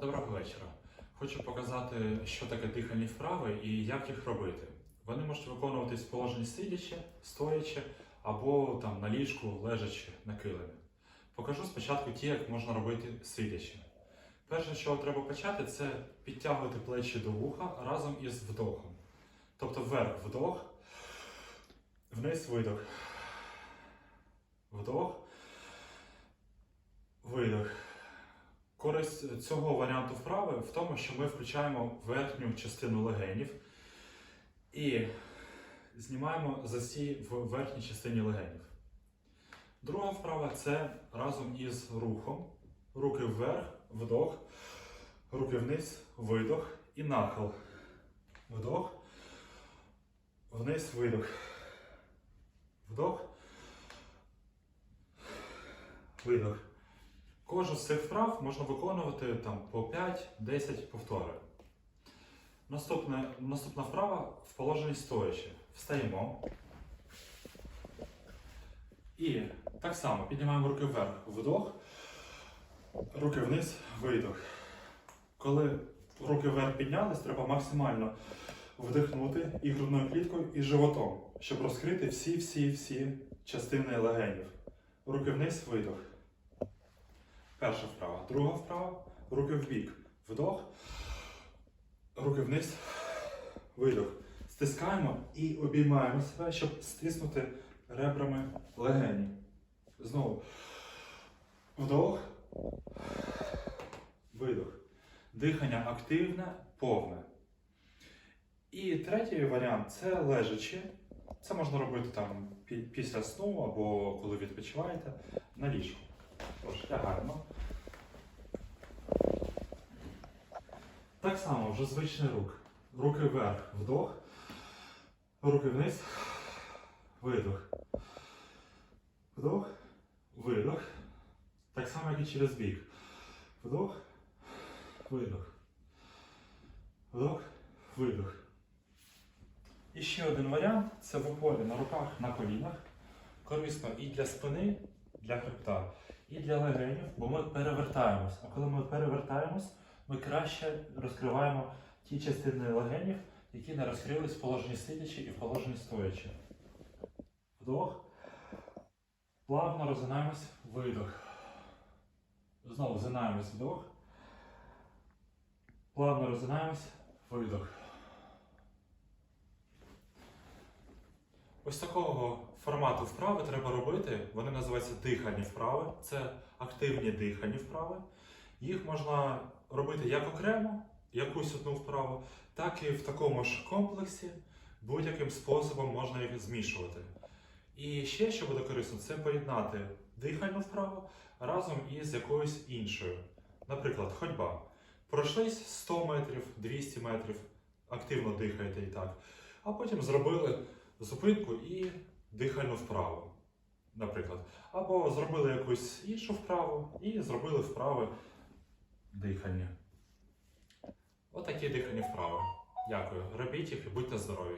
Доброго вечора. Хочу показати, що таке дихальні вправи і як їх робити. Вони можуть виконуватись в положенні сидячи, стоячи або там на ліжку, лежачи на килимі. Покажу спочатку ті, як можна робити сидячи. Перше, що треба почати, це підтягувати плечі до вуха разом із вдохом. Тобто вверх вдох, вниз видох. Вдох, видох. Користь цього варіанту вправи в тому, що ми включаємо верхню частину легенів і знімаємо засій в верхній частині легенів. Друга вправа це разом із рухом. Руки вверх, вдох, руки вниз, видох і нахил. Вдох, вниз, видох. Вдох, видох. Кожну з цих вправ можна виконувати там по 5-10 повторень. Наступне, наступна вправа в положенні стоячи. Встаємо. І так само піднімаємо руки вверх, вдох, руки вниз, видох. Коли руки вверх піднялись, треба максимально вдихнути і грудною кліткою, і животом, щоб розкрити всі-всі-всі частини легенів. Руки вниз, видох. Перша вправа. Друга вправа. Руки в бік. Вдох. Руки вниз. Видох. Стискаємо і обіймаємо себе, щоб стиснути ребрами легені. Знову. Вдох. Видох. Дихання активне, повне. І третій варіант це лежачи. Це можна робити там після сну або коли відпочиваєте на ліжку. Тож, лягаємо. Так само, вже звичний рух. Руки вверх, вдох. Руки вниз. Видох. Вдох. Видох. Так само, як і через бік. Вдох. Видох. Вдох. Видох. І ще один варіант це в упорі на руках на колінах. Корисно і для спини, для хребта, і для легенів, бо ми перевертаємось. А коли ми перевертаємось, ми краще розкриваємо ті частини легенів, які не розкрились в положенні сидячи і в положенні стоячи. Вдох. Плавно розгинаємось, видох. Знову згинаємось вдох. Плавно розгинаємось, видох. Ось такого формату вправи треба робити. Вони називаються дихальні вправи. Це активні дихальні вправи. Їх можна робити як окремо, якусь одну вправу, так і в такому ж комплексі. Будь-яким способом можна їх змішувати. І ще, що буде корисно, це поєднати дихальну вправу разом із якоюсь іншою. Наприклад, ходьба. Пройшлись 100 метрів, 200 метрів, активно дихаєте і так. А потім зробили зупинку і дихальну вправу, наприклад. Або зробили якусь іншу вправу і зробили вправи дихання. Отакі дихальні вправи. Дякую. Робіть їх і будьте здорові.